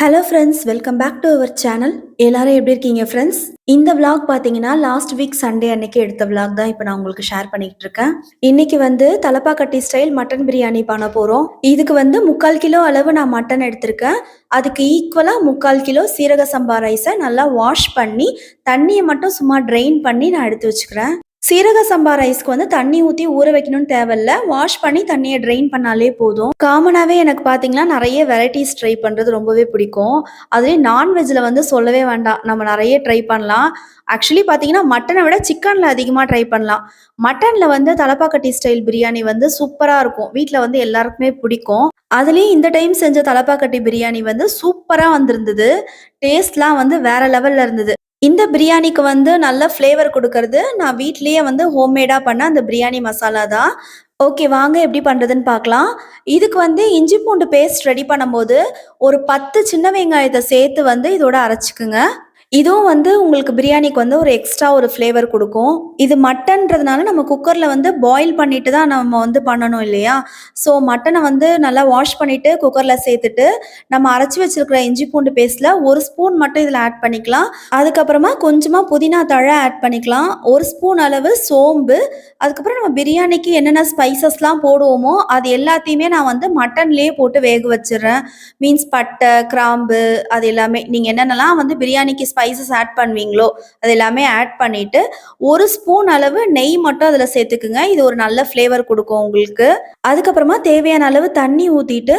Hello friends welcome back to our channel எல்லாரும் எப்படி இருக்கீங்க ஃப்ரெண்ட்ஸ் இந்த விளாக் பார்த்தீங்கன்னா லாஸ்ட் வீக் சண்டே அன்னைக்கு எடுத்த விளாக் தான் இப்போ நான் உங்களுக்கு ஷேர் பண்ணிக்கிட்டு இருக்கேன். இன்னைக்கு வந்து தலப்பாக்கட்டி ஸ்டைல் மட்டன் பிரியாணி பண்ண போகிறோம் இதுக்கு வந்து முக்கால் கிலோ அளவு நான் மட்டன் எடுத்திருக்கேன். அதுக்கு ஈக்குவலாக முக்கால் கிலோ சீரக சம்பா ரைஸை நல்லா வாஷ் பண்ணி தண்ணியை மட்டும் சும்மா ட்ரெயின் பண்ணி நான் எடுத்து வச்சுக்கிறேன். சீரக சம்பா ரைஸ்க்கு வந்து தண்ணி ஊற்றி ஊற வைக்கணும்னு தேவையில்ல. வாஷ் பண்ணி தண்ணியை ட்ரெயின் பண்ணாலே போதும். காமனாகவே எனக்கு பார்த்தீங்கன்னா நிறைய வெரைட்டிஸ் ட்ரை பண்ணுறது ரொம்பவே பிடிக்கும். அதுலேயும் நான்வெஜ்ஜில் வந்து சொல்லவே வேண்டாம். நம்ம நிறைய ட்ரை பண்ணலாம். ஆக்சுவலி பார்த்தீங்கன்னா மட்டனை விட சிக்கனில் அதிகமாக ட்ரை பண்ணலாம். மட்டனில் வந்து தலப்பாக்கட்டி ஸ்டைல் பிரியாணி வந்து சூப்பராக இருக்கும். வீட்டில் வந்து எல்லாருக்குமே பிடிக்கும். அதுலேயும் இந்த டைம் செஞ்ச தலப்பாக்கட்டி பிரியாணி வந்து சூப்பராக வந்திருந்தது. டேஸ்ட்லாம் வந்து வேற லெவலில் இருந்தது. இந்த பிரியாணிக்கு வந்து நல்ல ஃப்ளேவர் கொடுக்கறது. நான் வீட்லேயே வந்து ஹோம்மேடாக பண்ண அந்த பிரியாணி மசாலா தான். ஓகே வாங்க எப்படி பண்ணுறதுன்னு பார்க்கலாம். இதுக்கு வந்து இஞ்சி பூண்டு பேஸ்ட் ரெடி பண்ணும்போது ஒரு பத்து சின்ன வெங்காயத்தை சேர்த்து வந்து இதோட அரைச்சிக்குங்க. இதுவும் வந்து உங்களுக்கு பிரியாணிக்கு வந்து ஒரு எக்ஸ்ட்ரா ஒரு ஃப்ளேவர் கொடுக்கும். இது மட்டன்றதுனால நம்ம குக்கரில் வந்து பாயில் பண்ணிட்டு தான் நம்ம வந்து பண்ணணும் இல்லையா? ஸோ மட்டனை வந்து நல்லா வாஷ் பண்ணிவிட்டு குக்கரில் சேர்த்துட்டு நம்ம அரைச்சி வச்சிருக்கிற இஞ்சி பூண்டு பேஸ்ட்டில் ஒரு ஸ்பூன் மட்டும் இதில் ஆட் பண்ணிக்கலாம். அதுக்கப்புறமா கொஞ்சமாக புதினா தழை ஆட் பண்ணிக்கலாம். ஒரு ஸ்பூன் அளவு சோம்பு. அதுக்கப்புறம் நம்ம பிரியாணிக்கு என்னென்ன ஸ்பைசஸ்லாம் போடுவோமோ அது எல்லாத்தையுமே நான் வந்து மட்டன்லேயே போட்டு வேக வச்சிடுறேன். மீன்ஸ் பட்டை கிராம்பு அது எல்லாமே. நீங்கள் என்னென்னலாம் வந்து பிரியாணிக்கு ஸ்பைசஸ் ஆட் பண்ணுவீங்களோ அது எல்லாமே ஆட் பண்ணிட்டு ஒரு ஸ்பூன் அளவு நெய் மட்டும் அதில் சேர்த்துக்குங்க. இது ஒரு நல்ல ஃப்ளேவர் கொடுக்கும் உங்களுக்கு. அதுக்கப்புறமா தேவையான அளவு தண்ணி ஊற்றிட்டு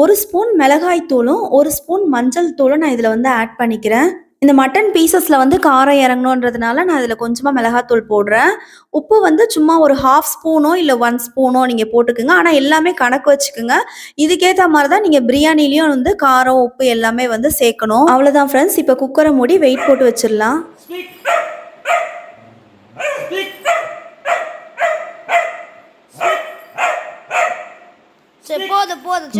ஒரு ஸ்பூன் மிளகாய் தூளும் ஒரு ஸ்பூன் மஞ்சள் தூளும் நான் இதில் வந்து ஆட் பண்ணிக்கிறேன். இந்த மட்டன் பீசஸில் வந்து காரம் இறங்கணுன்றதுனால நான் இதில் கொஞ்சமாக மிளகாத்தூள் போடுறேன். உப்பு வந்து சும்மா ஒரு ஹாஃப் ஸ்பூனோ இல்லை ஒன் ஸ்பூனோ நீங்கள் போட்டுக்குங்க. ஆனால் எல்லாமே கணக்கு வச்சுக்கோங்க. இதுக்கேற்ற மாதிரி தான் நீங்கள் பிரியாணிலையும் வந்து காரம் உப்பு எல்லாமே வந்து சேர்க்கணும். அவ்வளோதான் ஃப்ரெண்ட்ஸ் இப்போ குக்கரை மூடி வெயிட் போட்டு வச்சிடலாம் சரி போதும் போதும் சரி,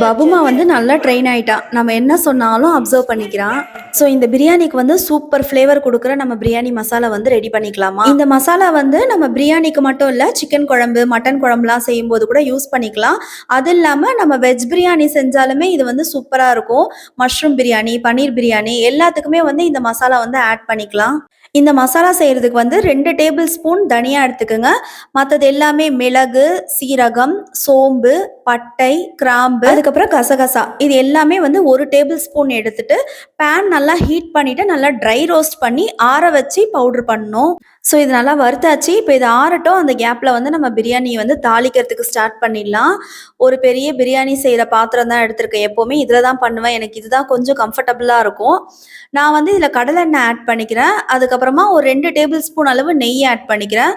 பபுமா வந்து நல்லா ட்ரெயின் ஆயிட்டான் நம்ம என்ன சொன்னாலும் அப்சர்வ் பண்ணிக்கிறான். ஸோ இந்த பிரியாணிக்கு வந்து சூப்பர் ஃப்ளேவர் கொடுக்குற நம்ம பிரியாணி மசாலா வந்து ரெடி பண்ணிக்கலாமா? இந்த மசாலா வந்து நம்ம பிரியாணிக்கு மட்டும் இல்லை சிக்கன் குழம்பு மட்டன் குழம்புலாம் செய்யும்போது கூட யூஸ் பண்ணிக்கலாம். அது இல்லாமல் நம்ம வெஜ் பிரியாணி செஞ்சாலுமே இது வந்து சூப்பராக இருக்கும். மஷ்ரூம் பிரியாணி பன்னீர் பிரியாணி எல்லாத்துக்குமே வந்து இந்த மசாலா வந்து ஆட் பண்ணிக்கலாம். இந்த மசாலா செய்கிறதுக்கு வந்து ரெண்டு டேபிள் ஸ்பூன் தனியா எடுத்துக்கோங்க. மற்றது எல்லாமே மிளகு சீரகம் சோம்பு பட்டை கிராம்பு. அதுக்கப்புறம் கசகசா. இது எல்லாமே வந்து ஒரு டேபிள் ஸ்பூன் எடுத்துட்டு பேன் நல்லா ஹீட் பண்ணிட்டு நல்லா ட்ரை ரோஸ்ட் பண்ணி ஆற வச்சு பவுடர் பண்ணணும். ஸோ இது நல்லா வறுத்தாச்சு. இப்போ இது ஆறட்டும். அந்த கேப்பில் வந்து நம்ம பிரியாணியை வந்து தாளிக்கிறதுக்கு ஸ்டார்ட் பண்ணிடலாம். ஒரு பெரிய பிரியாணி செய்கிற பாத்திரம் தான் எடுத்திருக்கேன் எப்போவுமே. இதில் தான் பண்ணுவேன். எனக்கு இதுதான் கொஞ்சம் கம்ஃபர்டபுளாக இருக்கும். நான் வந்து இதில் கடலெண்ணெய் ஆட் பண்ணிக்கிறேன். அதுக்கப்புறமா ஒரு ரெண்டு டேபிள் ஸ்பூன் அளவு நெய் ஆட் பண்ணிக்கிறேன்.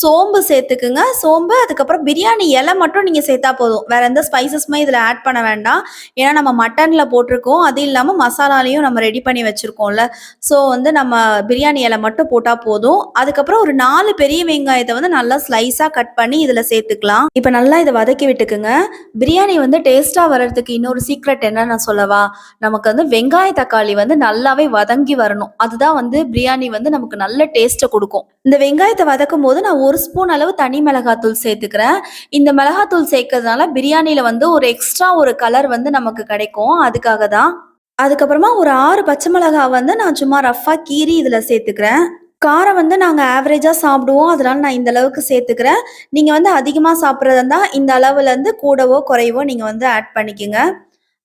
சோம்பு சேர்த்துக்குங்க. சோம்பு அதுக்கப்புறம் பிரியாணி இலை மட்டும் நீங்கள் சேர்த்தா போதும். வேறு எந்த ஸ்பைசஸுமே இதில் ஆட் பண்ண வேண்டாம். ஏன்னா நம்ம மட்டனில் போட்டிருக்கோம். அது இல்லாமல் மசாலாலையும் நம்ம ரெடி பண்ணி வச்சுருக்கோம்ல. ஸோ வந்து நம்ம பிரியாணி இலை மட்டும் போட்டால் போதும். அதுக்கப்புறம் ஒரு நாலு பெரிய வெங்காயத்தை வந்து நல்லா ஸ்லைஸாக கட் பண்ணி இதில் சேர்த்துக்கலாம். இப்போ நல்லா இதை வதக்கி விட்டுக்குங்க. பிரியாணி வந்து டேஸ்ட்டாக வர்றதுக்கு இன்னொரு சீக்ரெட் என்ன நான் சொல்லவா? நமக்கு வந்து வெங்காய தக்காளி வந்து நல்லாவே வதங்கி வரணும். அதுதான் வந்து பிரியாணி வந்து நமக்கு நல்ல டேஸ்ட்டை கொடுக்கும். இந்த வெங்காயத்தை வதக்கும் போது நான் ஒரு ஸ்பூன் அளவு தனி மிளகாத்தூள் சேர்த்துக்கிறேன். இந்த மிளகாத்தூள் சேர்க்கறதுனால பிரியாணியில் வந்து ஒரு எக்ஸ்ட்ரா ஒரு கலர் வந்து நமக்கு கிடைக்கும். அதுக்காக தான். அதுக்கப்புறமா ஒரு ஆறு பச்சை மிளகா வந்து நான் சும்மா ரஃப்பாக கீறி இதில் சேர்த்துக்கிறேன். காரம் வந்து நாங்கள் ஆவரேஜாக சாப்பிடுவோம். அதனால நான் இந்த அளவுக்கு சேர்த்துக்கிறேன். நீங்கள் வந்து அதிகமாக சாப்பிட்றதா இருந்தால் இந்த அளவுலேருந்து கூடவோ குறைவோ நீங்கள் வந்து ஆட் பண்ணிக்கோங்க.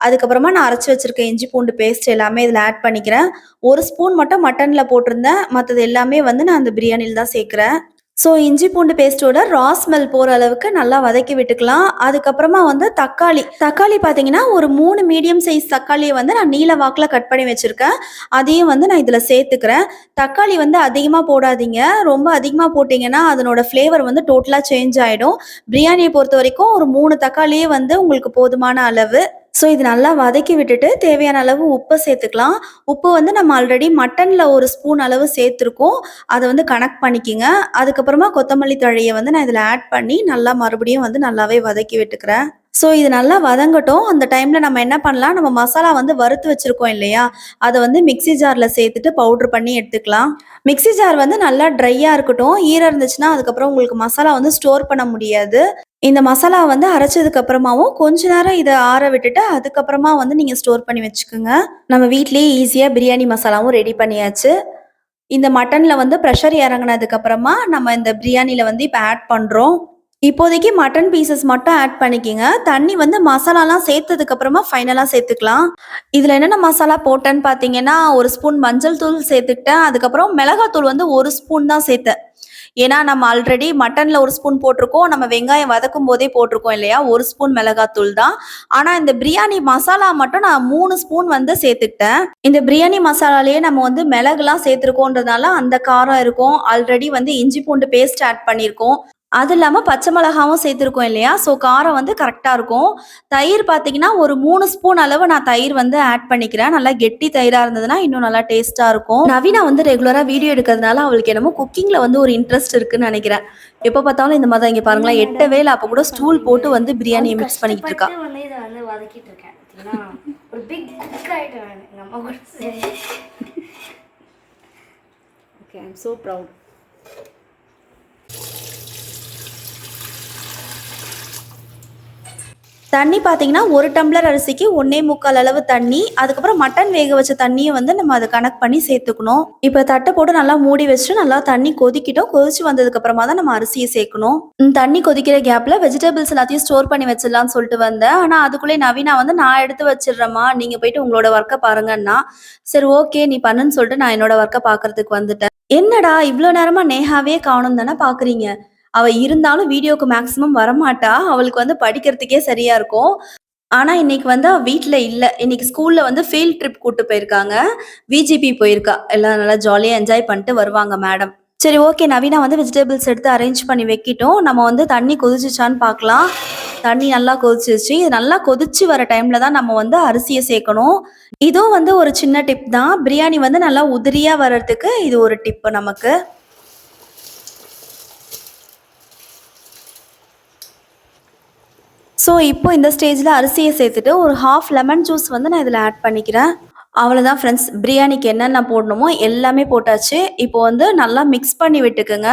அதுக்கப்புறமா நான் அரைச்சி வச்சுருக்க இஞ்சி பூண்டு பேஸ்ட் எல்லாமே இதில் ஆட் பண்ணிக்கிறேன். ஒரு ஸ்பூன் மட்டும் மட்டனில் போட்டிருந்தேன். மற்றது எல்லாமே வந்து நான் அந்த பிரியாணியில் தான் சேர்க்குறேன். ஸோ இஞ்சி பூண்டு பேஸ்ட்டோட ரா ஸ்மெல் போகிற அளவுக்கு நல்லா வதக்கி விட்டுக்கலாம். அதுக்கப்புறமா வந்து தக்காளி. தக்காளி பார்த்தீங்கன்னா ஒரு மூணு மீடியம் சைஸ் தக்காளியை வந்து நான் நீல வாக்கில் கட் பண்ணி வச்சுருக்கேன். அதையும் வந்து நான் இதில் சேர்த்துக்கிறேன். தக்காளி வந்து அதிகமாக போடாதீங்க. ரொம்ப அதிகமாக போட்டிங்கன்னா அதனோட ஃப்ளேவர் வந்து டோட்டலாக சேஞ்ச் ஆகிடும் பிரியாணியை பொறுத்த வரைக்கும் ஒரு மூணு தக்காளியே வந்து உங்களுக்கு போதுமான அளவு. ஸோ இது நல்லா வதக்கி விட்டுட்டு தேவையான அளவு உப்பை சேர்த்துக்கலாம். உப்பு வந்து நம்ம ஆல்ரெடி மட்டனில் ஒரு ஸ்பூன் அளவு சேர்த்துருக்கோம். அதை வந்து கனெக்ட் பண்ணிக்கிங்க. அதுக்கப்புறமா கொத்தமல்லி தழையை வந்து நான் இதில் ஆட் பண்ணி நல்லா மறுபடியும் வந்து நல்லாவே வதக்கி விட்டுக்கிறேன். ஸோ இது நல்லா வதங்கட்டும். அந்த டைமில் நம்ம என்ன பண்ணலாம்? நம்ம மசாலா வந்து வறுத்து வச்சுருக்கோம் இல்லையா? அதை வந்து மிக்ஸி ஜாரில் சேர்த்துட்டு பவுட்ரு பண்ணி எடுத்துக்கலாம். மிக்ஸி ஜார் வந்து நல்லா ட்ரையாக இருக்கட்டும். ஈரம் இருந்துச்சுன்னா அதுக்கப்புறம் உங்களுக்கு மசாலா வந்து ஸ்டோர் பண்ண முடியாது. இந்த மசாலா வந்து அரைச்சதுக்கு அப்புறமாவும் கொஞ்ச நேரம் இதை ஆற விட்டுட்டு அதுக்கப்புறமா வந்து நீங்கள் ஸ்டோர் பண்ணி வச்சுக்கோங்க. நம்ம வீட்லேயே ஈஸியாக பிரியாணி மசாலாவும் ரெடி பண்ணியாச்சு. இந்த மட்டனில் வந்து ப்ரெஷர் இறங்கினதுக்கு அப்புறமா நம்ம இந்த பிரியாணியில் வந்து இப்போ ஆட் பண்ணுறோம் இப்போதைக்கு மட்டன் பீசஸ் மட்டும் ஆட் பண்ணிக்கிங்க. தண்ணி வந்து மசாலாலாம் சேர்த்ததுக்கு அப்புறமா ஃபைனலாக சேர்த்துக்கலாம். இதில் என்னென்ன மசாலா போட்டேன்னு பார்த்தீங்கன்னா ஒரு ஸ்பூன் மஞ்சள் தூள் சேர்த்துக்கிட்டேன். அதுக்கப்புறம் மிளகாத்தூள் வந்து ஒரு ஸ்பூன் தான் சேர்த்தேன். ஏன்னா நம்ம ஆல்ரெடி மட்டனில் ஒரு ஸ்பூன் போட்டிருக்கோம். நம்ம வெங்காயம் வதக்கும் போதே போட்டிருக்கோம் இல்லையா? ஒரு ஸ்பூன் மிளகாத்தூள் தான். ஆனால் இந்த பிரியாணி மசாலா மட்டும் நான் மூணு ஸ்பூன் வந்து சேர்த்துக்கிட்டேன். இந்த பிரியாணி மசாலாலேயே நம்ம வந்து மிளகுலாம் சேர்த்துருக்கோன்றதுனால அந்த காரம் இருக்கும். ஆல்ரெடி வந்து இஞ்சி பூண்டு பேஸ்ட் ஆட் பண்ணியிருக்கோம். அது இல்லாமல் பச்சை மிளகாவும் சேர்த்துருக்கோம் இல்லையா? ஸோ காரம் வந்து கரெக்டாக இருக்கும். தயிர் பார்த்தீங்கன்னா ஒரு மூணு ஸ்பூன் அளவு நான் தயிர் வந்து ஆட் பண்ணிக்கிறேன். நல்லா கெட்டி தயிராக இருந்ததுன்னா இன்னும் நல்லா டேஸ்ட்டாக இருக்கும். நவீனா வந்து ரெகுலராக வீடியோ எடுக்கிறதுனால அவளுக்கு என்னமோ குக்கிங்கில் வந்து ஒரு இன்ட்ரெஸ்ட் இருக்குன்னு நினைக்கிறேன். எப்போ பார்த்தாலும் இந்த மாதிரி தான் இங்கே பாருங்களேன். எட்ட வேலை அப்போ கூட ஸ்டூல் போட்டு வந்து பிரியாணியை மிக்ஸ் பண்ணிக்கிட்டு இருக்கா. ஒரு பிக் குக் ஆகிட்டேன் okay I am so proud தண்ணி பார்த்தீங்கன்னா ஒரு டம்ளர் அரிசிக்கு ஒன்னே முக்கால் அளவு தண்ணி அதுக்கப்புறம் மட்டன் வேக வச்ச தண்ணியை வந்து நம்ம அதை கனெக்ட் பண்ணி சேர்த்துக்கணும். இப்போ தட்டை போட்டு நல்லா மூடி வச்சுட்டு நல்லா தண்ணி கொதிக்கிட்டோம். கொதிச்சு வந்ததுக்கு அப்புறமா தான் நம்ம அரிசியை சேர்க்கணும். தண்ணி கொதிக்கிற கேப்ல வெஜிடபிள்ஸ் எல்லாத்தையும் ஸ்டோர் பண்ணி வச்சிடலாம்னு சொல்லிட்டு வந்தேன். ஆனால் அதுக்குள்ளே நவீனா வந்து நான் எடுத்து வச்சிடுறேம்மா. நீங்க போயிட்டு உங்களோட ஒர்க்கை பாருங்கன்னா. சரி ஓகே நீ பண்ணுன்னு சொல்லிட்டு நான் என்னோட ஒர்க்கை பார்க்கறதுக்கு வந்துட்டேன். என்னடா இவ்வளோ நேரமா நேஹாவே காணும் தானே பாக்குறீங்க? அவ இருந்தாலும் வீடியோக்கு மேக்ஸிமம் வரமாட்டா. அவளுக்கு வந்து படிக்கிறதுக்கே சரியா இருக்கும். ஆனா இன்னைக்கு வந்து அவ வீட்ல இல்ல. இன்னைக்கு ஸ்கூல்ல வந்து ஃபீல்ட் ட்ரிப் கூட்டு போயிருக்காங்க. விஜிபி போயிருக்கா. எல்லாம் நல்லா ஜாலியா என்ஜாய் பண்ணிட்டு வருவாங்க மேடம் சரி ஓகே நவீனா வந்து வெஜிடபிள்ஸ் எடுத்து அரேஞ்ச் பண்ணி வைக்கிட்டோம். நம்ம வந்து தண்ணி கொதிச்சுச்சான்னு பார்க்கலாம் தண்ணி நல்லா கொதிச்சிருச்சு. இது நல்லா கொதிச்சு வர டைம்ல தான் நம்ம வந்து அரிசியை சேர்க்கணும். இதுவும் வந்து ஒரு சின்ன டிப் தான். பிரியாணி வந்து நல்லா உதிரியா வர்றதுக்கு இது ஒரு டிப் நமக்கு. ஸோ இப்போ இந்த ஸ்டேஜில் அரிசியை சேர்த்துட்டு ஒரு ஹாஃப் லெமன் ஜூஸ் வந்து நான் இதில் ஆட் பண்ணிக்கிறேன். அவ்வளோதான் ஃப்ரெண்ட்ஸ் பிரியாணிக்கு என்னென்ன போடணுமோ எல்லாமே போட்டாச்சு. இப்போ வந்து நல்லா மிக்ஸ் பண்ணி விட்டுக்குங்க.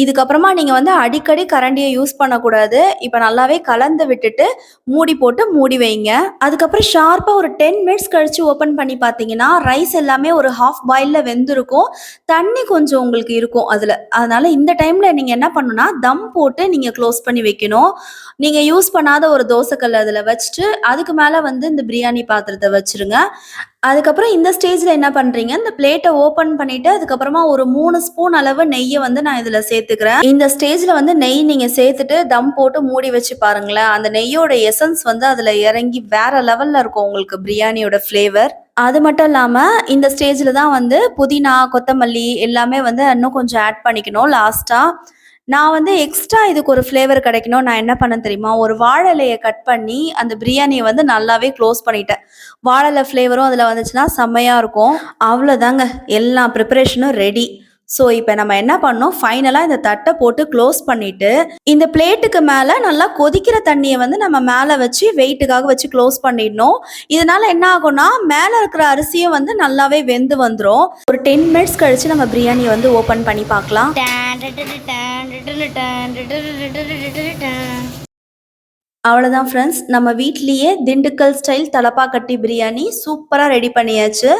இதுக்கப்புறமா நீங்கள் வந்து அடிக்கடி கரண்டியை யூஸ் பண்ணக்கூடாது. இப்போ நல்லாவே கலந்து விட்டுட்டு மூடி போட்டு மூடி வைங்க. அதுக்கப்புறம் ஷார்ப்பாக ஒரு டென் மினிட்ஸ் கழித்து ஓப்பன் பண்ணி பார்த்தீங்கன்னா ரைஸ் எல்லாமே ஒரு ஹாஃப் பாயிலில் வெந்திருக்கும். தண்ணி கொஞ்சம் உங்களுக்கு இருக்கும் அதில். அதனால் இந்த டைமில் நீங்கள் என்ன பண்ணணும்னா தம் போட்டு நீங்கள் க்ளோஸ் பண்ணி வைக்கணும். நீங்கள் யூஸ் பண்ணாத ஒரு தோசைக்கல் அதில் வச்சுட்டு அதுக்கு மேலே வந்து இந்த பிரியாணி பாத்திரத்தை வச்சிருங்க. அதுக்கப்புறம் இந்த ஸ்டேஜில் என்ன பண்ணுறீங்க இந்த பிளேட்டை ஓப்பன் பண்ணிவிட்டு அதுக்கப்புறமா ஒரு மூணு ஸ்பூன் அளவு நெய்யை வந்து நான் இதில் சேர்த்துக்கிறேன். இந்த ஸ்டேஜில் வந்து நெய் நீங்கள் சேர்த்துட்டு தம் போட்டு மூடி வச்சு பாருங்களேன். அந்த நெய்யோட எசன்ஸ் வந்து அதில் இறங்கி வேற லெவலில் இருக்கும் உங்களுக்கு பிரியாணியோட ஃப்ளேவர் அது மட்டும் இல்லாமல் இந்த ஸ்டேஜில் தான் வந்து புதினா கொத்தமல்லி எல்லாமே வந்து இன்னும் கொஞ்சம் ஆட் பண்ணிக்கணும். லாஸ்ட்டாக நான் வந்து எக்ஸ்ட்ரா இதுக்கு ஒரு ஃப்ளேவர் கிடைக்கணும். நான் என்ன பண்ண தெரியுமா? ஒரு வாழலையை இலையை கட் பண்ணி அந்த பிரியாணியை வந்து நல்லாவே க்ளோஸ் பண்ணிட்டேன். வாழை ஃப்ளேவரும் அதில் வந்துச்சுன்னா செம்மையாக இருக்கும். அவ்வளோதாங்க எல்லா ப்ரிப்பரேஷனும் ரெடி ஸோ இப்போ நம்ம என்ன பண்ணோம்? ஃபைனலாக இந்த தட்டை போட்டு க்ளோஸ் பண்ணிவிட்டு இந்த பிளேட்டுக்கு மேலே நல்லா கொதிக்கிற தண்ணியை வந்து நம்ம மேலே வச்சு வெயிட்டுக்காக வச்சு க்ளோஸ் பண்ணிடணும். இதனால் என்ன ஆகும்னா மேலே இருக்கிற அரிசியும் வந்து நல்லாவே வெந்து வந்துடும் ஒரு டென் மினிட்ஸ் கழித்து நம்ம பிரியாணி வந்து ஓப்பன் பண்ணி பார்க்கலாம். அவ்வளோதான் ஃப்ரெண்ட்ஸ் நம்ம வீட்லேயே திண்டுக்கல் ஸ்டைல் தலப்பாக்கட்டி பிரியாணி சூப்பராக ரெடி பண்ணியாச்சு.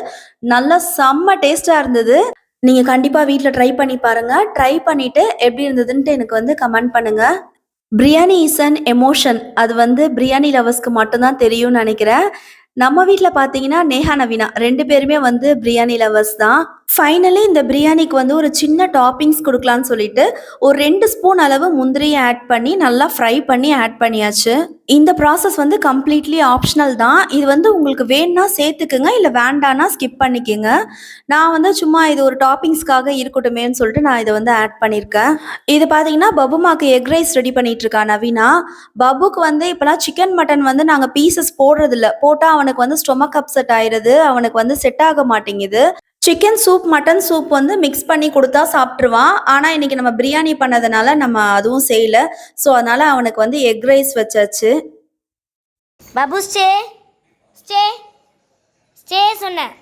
நல்லா செம்ம டேஸ்ட்டாக இருந்தது. நீங்கள் கண்டிப்பாக வீட்டில் ட்ரை பண்ணி பாருங்கள் ட்ரை பண்ணிவிட்டு எப்படி இருந்ததுன்ட்டு எனக்கு வந்து கமெண்ட் பண்ணுங்கள் பிரியாணி இஸ் அன் எமோஷன் அது வந்து பிரியாணி லவர்ஸ்க்கு மட்டும்தான் தெரியும்னு நினைக்கிறேன். நம்ம வீட்டில் பார்த்தீங்கன்னா நேஹா நவீனா ரெண்டு பேருமே வந்து பிரியாணி லவர்ஸ் தான். ஃபைனலி இந்த பிரியாணிக்கு வந்து ஒரு சின்ன டாப்பிங்ஸ் கொடுக்கலான்னு சொல்லிட்டு ஒரு ரெண்டு ஸ்பூன் அளவு முந்திரியை ஆட் பண்ணி நல்லா ஃப்ரை பண்ணி ஆட் பண்ணியாச்சு. இந்த ப்ராசஸ் வந்து கம்ப்ளீட்லி ஆப்ஷனல் தான். இது வந்து உங்களுக்கு வேணும்னா சேர்த்துக்குங்க இல்லை வேண்டான்னா ஸ்கிப் பண்ணிக்கோங்க. நான் வந்து சும்மா இது ஒரு டாப்பிங்ஸ்க்காக இருக்கட்டுமேன்னு சொல்லிட்டு நான் இதை வந்து ஆட் பண்ணியிருக்கேன். இது பார்த்தீங்கன்னா பபுமாக்கு எக் ரைஸ் ரெடி பண்ணிட்டு நவீனா. பபுக்கு வந்து இப்போலாம் சிக்கன் மட்டன் வந்து நாங்கள் பீசஸ் போடுறதில்ல. போட்டால் அவனுக்கு வந்து ஸ்டொமக் அப்செட் ஆயிடுது அவனுக்கு வந்து செட் ஆக மாட்டேங்குது. சிக்கன் சூப் மட்டன் சூப் வந்து மிக்ஸ் பண்ணி கொடுத்தா சாப்பிட்ருவான் ஆனால் இன்னைக்கு நம்ம பிரியாணி பண்ணதுனால நம்ம அதுவும் செய்யல. ஸோ அதனால அவனுக்கு வந்து எக் ரைஸ் வச்சாச்சு. பாபு ஸ்டே. ஸ்டே. ஸ்டே சொன்னேன்.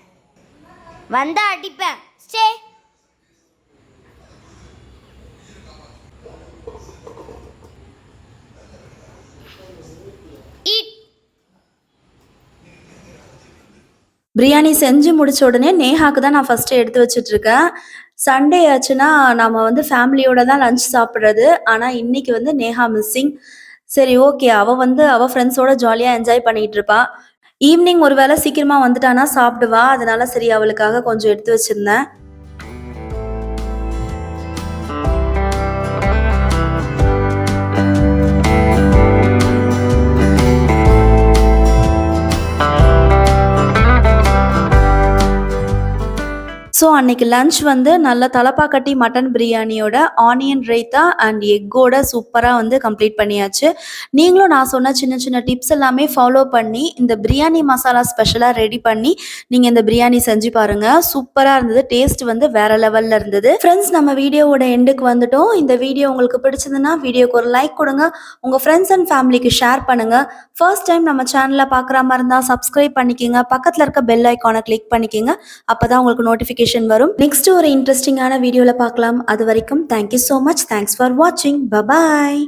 வந்தா அடிப்பேன். ஸ்டே. பிரியாணி செஞ்சு முடிச்ச உடனே நேஹாக்கு தான் நான் ஃபர்ஸ்ட் எடுத்து வச்சிட்டு இருக்கேன் சண்டே ஆச்சுன்னா நம்ம வந்து ஃபேமிலியோட தான் லஞ்ச் சாப்பிட்றது. ஆனால் இன்னைக்கு வந்து நேஹா மிஸ்ஸிங் சரி ஓகே அவ வந்து அவ ஃப்ரெண்ட்ஸோட ஜாலியாக என்ஜாய் பண்ணிட்டு இருப்பா. ஈவினிங் ஒரு வேளை சீக்கிரமா வந்துட்டானா சாப்பிடுவா. அதனால சரி அவளுக்காக கொஞ்சம் எடுத்து வச்சிருந்தேன். ஸோ அன்னைக்கு லஞ்ச் வந்து நல்ல தலப்பாக்கட்டி மட்டன் பிரியாணியோட ஆனியன் ரைத்தா அண்ட் எக்கோட சூப்பராக வந்து கம்ப்ளீட் பண்ணியாச்சு. நீங்களும் நான் சொன்ன சின்ன சின்ன டிப்ஸ் எல்லாமே ஃபாலோ பண்ணி இந்த பிரியாணி மசாலா ஸ்பெஷலாக ரெடி பண்ணி நீங்கள் இந்த பிரியாணி செஞ்சு பாருங்கள் சூப்பராக இருந்தது. டேஸ்ட் வந்து வேற லெவலில் இருந்தது. ஃப்ரெண்ட்ஸ் நம்ம வீடியோவோட எண்டுக்கு வந்துட்டோம். இந்த வீடியோ உங்களுக்கு பிடிச்சதுன்னா வீடியோக்கு ஒரு லைக் கொடுங்க. உங்கள் ஃப்ரெண்ட்ஸ் அண்ட் ஃபேமிலிக்கு ஷேர் பண்ணுங்கள் ஃபர்ஸ்ட் டைம் நம்ம சேனலை பார்க்குற மாதிரி இருந்தால் சப்ஸ்கிரைப் பண்ணிக்கிங்க. பக்கத்தில் இருக்க பெல் ஐக்கானை கிளிக் பண்ணிக்கிங்க. அப்போ தான் உங்களுக்கு நோட்டிஃபிகேஷன் நோட்டிஃபிகேஷன் வரும். நெக்ஸ்ட் ஒரு இன்ட்ரெஸ்டிங்கான வீடியோவில் பார்க்கலாம். அது வரைக்கும் thank you so much thanks for வாட்சிங் பபாய்